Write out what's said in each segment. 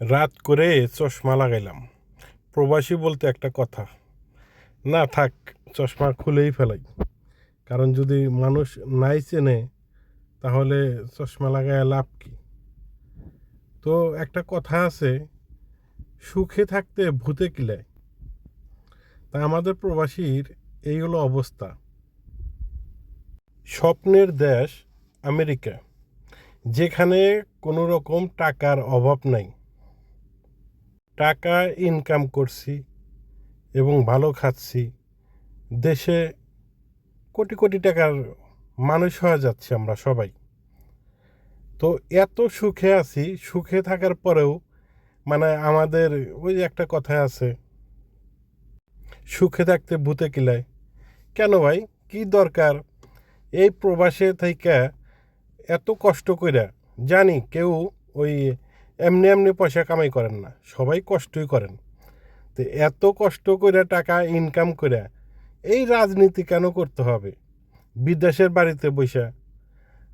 রাত করে চশমা লাগাইলাম। প্রবাসী বলতে একটা কথা, না থাক, চশমা খুলেই ফেলাই। কারণ যদি মানুষ নাই চেনে, তাহলে চশমা লাগায় লাভ কি? তো একটা কথা আছে, সুখে থাকতে ভূতে কিলায় তা আমাদের প্রবাসীর এই হলো অবস্থা। স্বপ্নের দেশ আমেরিকা, যেখানে কোনো রকম টাকার অভাব নাই। টাকা ইনকাম করছি এবং ভালো খাচ্ছি, দেশে কোটি কোটি টাকার মানুষ হয়ে যাচ্ছে আমরা সবাই। তো এত সুখে আছি, সুখে থাকার পরেও মানে আমাদের ওই একটা কথা আছে, সুখে থাকতে ভূতে কিলায়। কেন ভাই? কি দরকার? এই প্রবাসে থেকে এত কষ্ট কইরা, জানি কেউ ওই এমনি এমনি পয়সা কামাই করেন না। সবাই কষ্টই করেন। তো এত কষ্ট করে টাকা ইনকাম করে এই রাজনীতি কেন করতে হবে? বিদেশের বাড়িতে বসে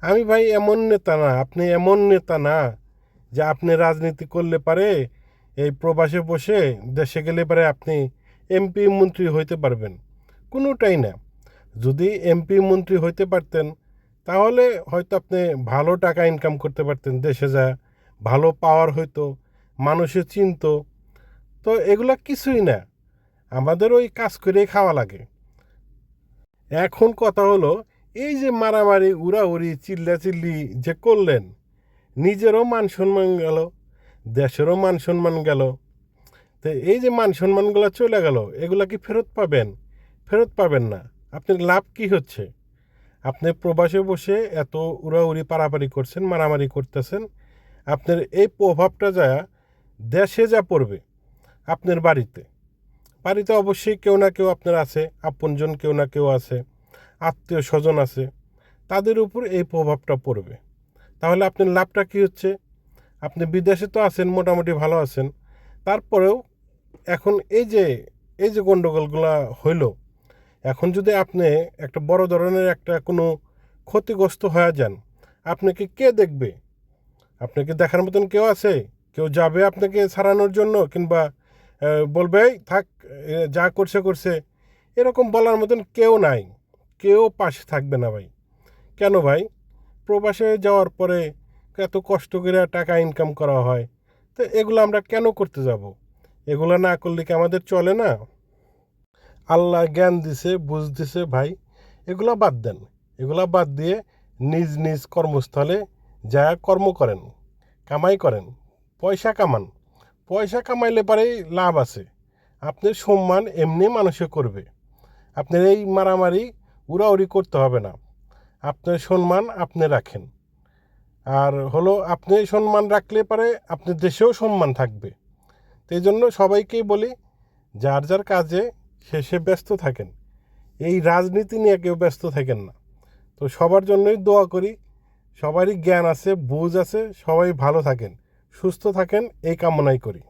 আমি ভাই এমন নেতা না, আপনি এমন নেতা না যে আপনি রাজনীতি করলে পারে এই প্রবাসে বসে দেশে গেলে পারে আপনি এমপি মন্ত্রী হইতে পারবেন। কোনোটাই না। যদি এমপি মন্ত্রী হইতে পারতেন, তাহলে হয়তো আপনি ভালো টাকা ইনকাম করতে পারতেন দেশে যা ভালো পাওয়ার হইতো মানুষে চিনত, তো এগুলা কিছুই না। আমাদের ওই কাজ করেই খাওয়া লাগে। এখন কথা হলো, এই যে মারামারি, উড়াউড়ি, চিল্লাচিল্লি যে করলেন, নিজেরও মান সম্মান গেল, দেশেরও মান সম্মান গেল। তো এই যে মান সম্মানগুলো চলে গেল, এগুলা কি ফেরত পাবেন? ফেরত পাবেন না। আপনার লাভ কি হচ্ছে? আপনি প্রবাসে বসে এত উড়াউড়ি, পারাপারি করছেন, মারামারি করতেছেন আপনার এই প্রভাবটা যা, দেশে যা পড়বে, আপনার বাড়িতে। বাড়িতে অবশ্যই কেউ না কেউ আপনার আছে, আপনজন কেউ না কেউ আছে, আত্মীয় স্বজন আছে, তাদের উপর এই প্রভাবটা পড়বে। তাহলে আপনার লাভটা কী হচ্ছে? আপনি বিদেশে তো আছেন, মোটামুটি ভালো আছেন। তারপরেও এখন এই যে এই যে গণ্ডগোলগুলো হইল, এখন যদি আপনি একটা বড় ধরনের একটা কোনো ক্ষতিগ্রস্ত হয়ে যান, আপনাকে কে দেখবে? আপনাকে দেখার মতন কেউ আছে? কেউ যাবে আপনাকে সারানোর জন্য কিংবা বলবে "এই, থাক যা করছে করছে। এরকম বলার মতন কেউ নাই। কেউ পাশে থাকবে না ভাই। কেন ভাই? প্রবাসে যাওয়ার পরে এত কষ্ট করে টাকা ইনকাম করা হয়। তো এগুলো আমরা কেন করতে যাব? এগুলো না করলে কি আমাদের চলে না? আল্লাহ জ্ঞান দিছে বুঝ দিছে ভাই। এগুলা বাদ দেন। এগুলো বাদ দিয়ে নিজ নিজ কর্মস্থলে যা কর্ম করেন, কামাই করেন, পয়সা কামান। পয়সা কামাইলে পারেই লাভ আছে। আপনার সম্মান এমনি মানুষে করবে। আপনার এই মারামারি উড়াউড়ি করতে হবে না। আপনার সম্মান আপনি রাখেন। আর হলো আপনি সম্মান রাখলে পারে আপনার দেশেও সম্মান থাকবে। এই জন্য সবাইকেই বলি, যার যার কাজে শেষে ব্যস্ত থাকেন। এই রাজনীতি নিয়ে কেউ ব্যস্ত থাকেন না। তো সবার জন্যই দোয়া করি সবারই জ্ঞান আছে বুঝ আছে সবাই ভালো থাকেন সুস্থ থাকেন এই কামনাই করি।